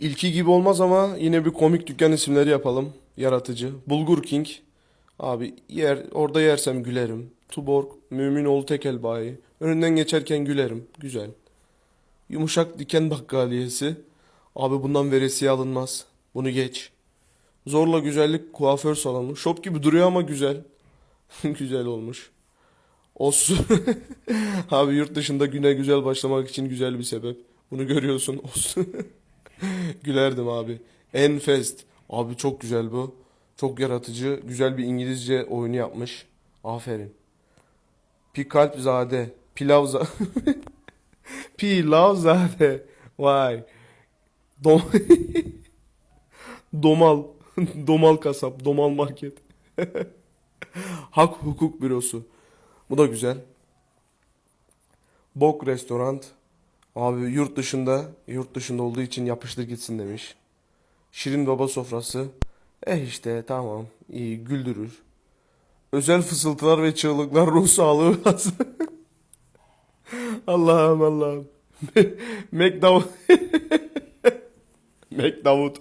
İlki gibi olmaz ama yine bir komik dükkan isimleri yapalım. Yaratıcı. Bulgur King. Abi yer orada yersem gülerim. Tuborg, Müminoğlu Tekel Bayi. Önünden geçerken gülerim. Güzel. Yumuşak Diken Bakkaliyesi. Abi bundan veresiye alınmaz. Bunu geç. Zorla güzellik kuaför salonu. Şop gibi duruyor ama güzel. güzel olmuş. Os. Abi yurt dışında güne güzel başlamak için güzel bir sebep. Bunu görüyorsun. Os. Gülerdim abi. Enfest. Abi çok güzel bu. Çok yaratıcı. Güzel bir İngilizce oyunu yapmış. Aferin. Pikalpzade. Pilavza. Pilavzade. Vay. Dom Domal. Domal kasap. Domal market. Hak hukuk bürosu. Bu da güzel. Bok restoran. Abi yurt dışında, yurt dışında olduğu için yapıştır gitsin demiş. Şirin baba sofrası. Eh işte tamam. iyi güldürür. Özel fısıltılar ve çığlıklar ruh sağlığı lazım. Allah'ım Allah'ım. McDavut. McDavut.